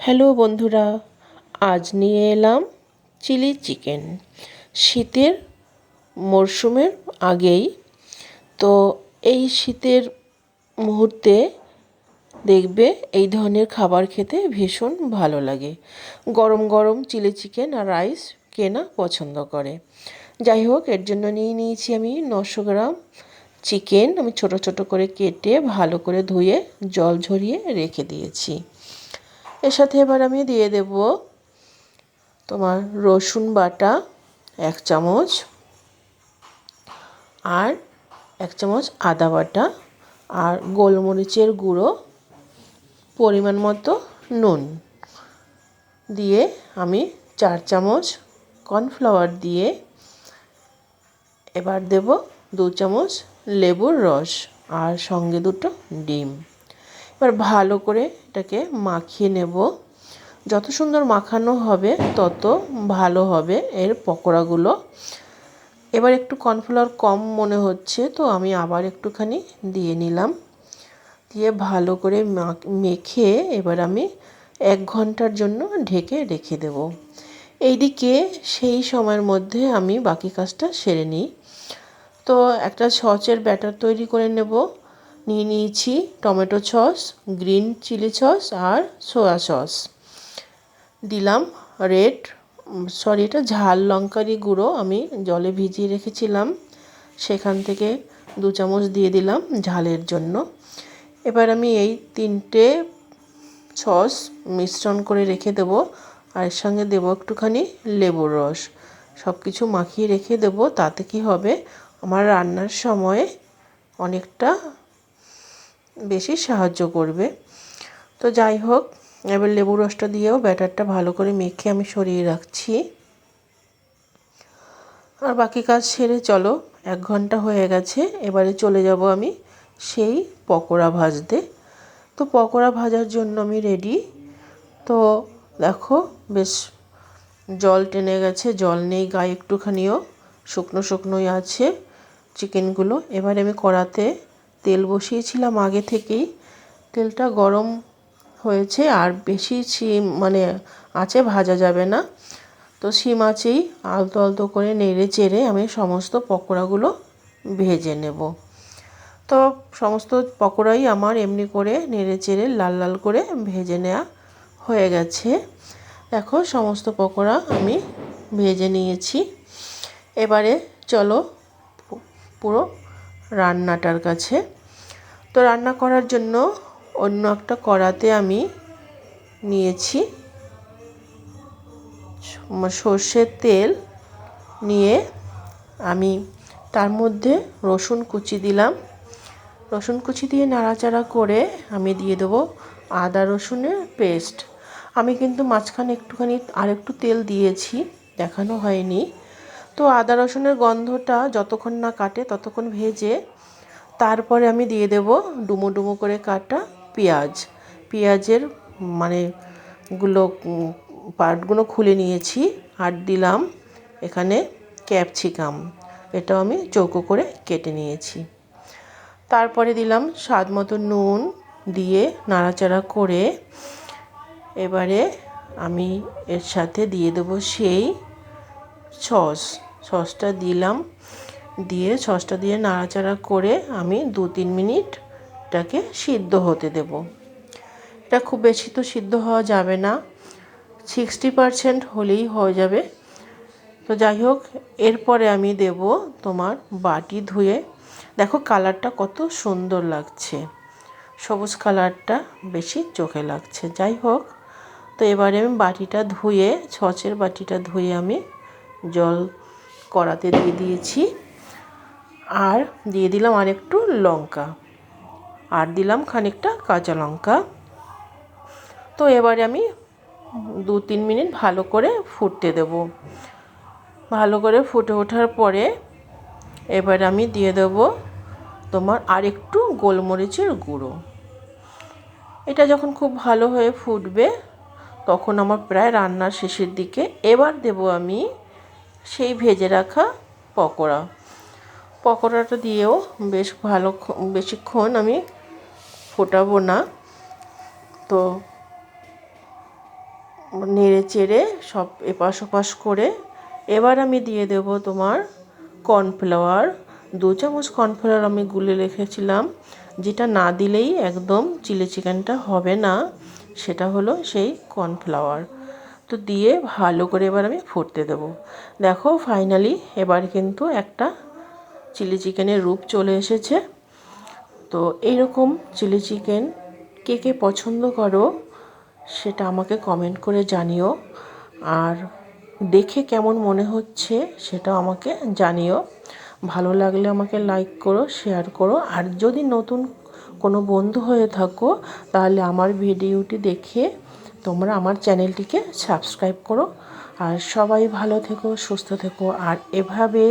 Hello বন্ধুরা, আজ নিয়ে এলাম চিলি চিকেন। শীতের মরশুমের আগেই। তো এই শীতের মুহূর্তে দেখবে এই ধরনের খাবার খেতে ভীষণ ভালো লাগে। গরম গরম চিলি চিকেন আর রাইস কেনা পছন্দ করে। যাই হোক, এর জন্য নিয়ে নিয়েছি আমি নশো গ্রাম চিকেন। আমি ছোট ছোট করে কেটে ভালো করে ধুয়ে জল ঝরিয়ে রেখে দিয়েছি। এর সাথে এবার আমি দিয়ে দেব তোমার রসুন বাটা এক চামচ আর এক চামচ আদা বাটা আর গোলমরিচের গুঁড়ো পরিমাণ মতো নুন দিয়ে আমি চার চামচ কর্নফ্লাওয়ার দিয়ে এবার দেব দু চামচ লেবুর রস আর সঙ্গে দুটো ডিম। এবার ভালো করে এটাকে মাখিয়ে নেব। যত সুন্দর মাখানো হবে, তত ভালো হবে এর পকোড়াগুলো। এবার একটু কর্নফ্লাওয়ার কম মনে হচ্ছে, তো আমি আবার একটুখানি দিয়ে নিলাম। দিয়ে ভালো করে মেখে এবার আমি এক ঘণ্টার জন্য ঢেকে রেখে দেব। এইদিকে সেই সময়ের মধ্যে আমি বাকি কাজটা সেরে নিই। তো একটা সচের ব্যাটার তৈরি করে নেব। নিয়ে নিয়েছি tomato sauce, green chilli sauce আর সোয়া সস। দিলাম রেড সরি এটা ঝাল লঙ্কারি গুঁড়ো আমি জলে ভিজিয়ে রেখেছিলাম। সেখান থেকে দু চামচ দিয়ে দিলাম ঝালের জন্য। এবার আমি এই তিনটে সস মিশ্রণ করে রেখে দেবো আর এর সঙ্গে দেবো একটুখানি লেবুর রস। সব কিছু মাখিয়ে রেখে দেবো, তাতে কি হবে? আমার রান্নার সময় অনেকটা বেশি সাহায্য করবে। তো যাই হোক, এবার লেবু রসটা দিয়েও ব্যাটারটা ভালো করে মেখে আমি সরিয়ে রাখছি। আর বাকি কাজ সেরে চলো, এক ঘণ্টা হয়ে গেছে, এবারে চলে যাব আমি সেই পকোড়া ভাজতে। তো পকোড়া ভাজার জন্য আমি রেডি তো দেখো, বেশ জল টেনে গেছে, জল নেই গায়ে একটুখানিও, শুকনো শুকনোই আছে চিকেনগুলো। এবার আমি কড়াতে তেল বসিয়েছিলাম আগে থেকেই। তেলটা গরম হয়েছে আর বেশি সিম মানে আঁচে ভাজা যাবে না। তো সিম আঁচেই আলতো আলতো করে নেড়ে চেড়ে আমি সমস্ত পকোড়াগুলো ভেজে নেব। তো সমস্ত পকোড়াই আমার এমনি করে নেড়ে চেড়ে লাল লাল করে ভেজে নেওয়া হয়ে গেছে। দেখো সমস্ত পকোড়া আমি ভেজে নিয়েছি। এবারে চলো পুরো রান্নাটার কাছে। তো রান্না করার জন্য অন্য একটা কড়াতে আমি নিয়েছি সর্ষের তেল নিয়ে আমি তার মধ্যে রসুন কুচি দিলাম। রসুন কুচি দিয়ে নাড়াচাড়া করে আমি দিয়ে দেবো আদা রসুনের পেস্ট। আমি কিন্তু মাঝখানে একটুখানি আর একটু তেল দিয়েছি, দেখানো হয়নি। তো আদা রসুনের গন্ধটা যতক্ষণ না কাটে, ততক্ষণ ভেজে তারপরে আমি দিয়ে দেব ডুমো ডুমো করে কাটা পেঁয়াজ। পেঁয়াজের মানে গুলো পার্টগুলো খুলে নিয়েছি আর দিলাম এখানে ক্যাপসিকাম। এটাও আমি চৌকো করে কেটে নিয়েছি। তারপরে দিলাম স্বাদ মতো নুন দিয়ে নাড়াচাড়া করে এবারে আমি এর সাথে দিয়ে দেবো সেই সস, সসটা দিলাম। দিয়ে সসটা দিয়ে নাড়াচাড়া করে আমি দু তিন মিনিট এটাকে সিদ্ধ হতে দেব। এটা খুব বেশি তো সিদ্ধ হওয়া যাবে না। সিক্সটি পারসেন্ট হলেই হয়ে যাবে। তো যাই হোক, এরপরে আমি দেব তোমার বাটি ধুয়ে। দেখো কালারটা কত সুন্দর লাগছে। সবুজ কালারটা বেশি চোখে লাগছে। যাই হোক, তো এবারে আমি বাটিটা ধুয়ে ছচের বাটিটা ধুয়ে আমি জল কড়াতে দিয়ে দিয়েছি। আর দিয়ে দিলাম আর একটু লঙ্কা। আর দিলাম খানিকটা কাঁচা লঙ্কা। তো এবারে আমি দু তিন মিনিট ভালো করে ফুটতে দেব। ভালো করে ফুটে ওঠার পরে এবার আমি দিয়ে দেব তোমার আর একটু গোলমরিচের গুঁড়ো। এটা যখন খুব ভালো হয়ে ফুটবে, তখন আমার প্রায় রান্নার শেষের দিকে এবার দেব আমি সেই ভেজে রাখা পকোড়া। পকোড়াটা দিয়েও বেশ ভালো বেশিক্ষণ আমি ফোটাবো না। তো নেড়ে চেড়ে সব এপাশ ওপাশ করে এবার আমি দিয়ে দেব তোমার কর্নফ্লাওয়ার। দু চামচ কর্নফ্লাওয়ার আমি গুলে রেখেছিলাম, যেটা না দিলেই একদম চিলি চিকেনটা হবে না, সেটা হলো সেই কর্নফ্লাওয়ার। তো দিয়ে ভালো করে এবার আমি ফুটতে দেবো। দেখো ফাইনালি এবার কিন্তু একটা চিলি চিকেনের রূপ চলে এসেছে। তো এইরকম চিলি চিকেন কে কে পছন্দ করো সেটা আমাকে কমেন্ট করে জানিও। আর দেখে কেমন মনে হচ্ছে সেটা আমাকে জানিও। ভালো লাগলে আমাকে লাইক করো শেয়ার করো। আর যদি নতুন কোনো বন্ধু হয়ে থাকো, তাহলে আমার ভিডিওটি দেখে তোমরা আমার চ্যানেলটিকে সাবস্ক্রাইব করো। আর সবাই ভালো থেকো, সুস্থ থেকো। আর এভাবে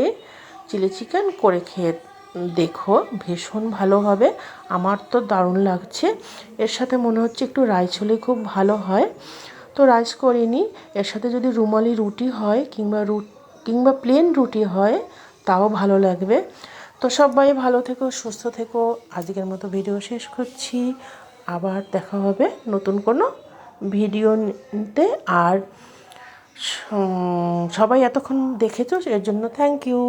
চিলি চিকেন করে খেয়ে দেখো, ভীষণ ভালো হবে। আমার তো দারুণ লাগছে। এর সাথে মনে হচ্ছে একটু রাইস হলে খুব ভালো হয়। তো রাইস করিনি। এর সাথে যদি রুমালি রুটি হয় কিংবা রু, কিংবা প্লেন রুটি হয়, তাও ভালো লাগবে। তো সবাই ভালো থেকো, সুস্থ থেকো। আজকের মতো ভিডিও শেষ করছি। আবার দেখা হবে নতুন কোনো ভিডিওতে আর সবাই এতক্ষণ দেখেছ এর জন্য থ্যাংক ইউ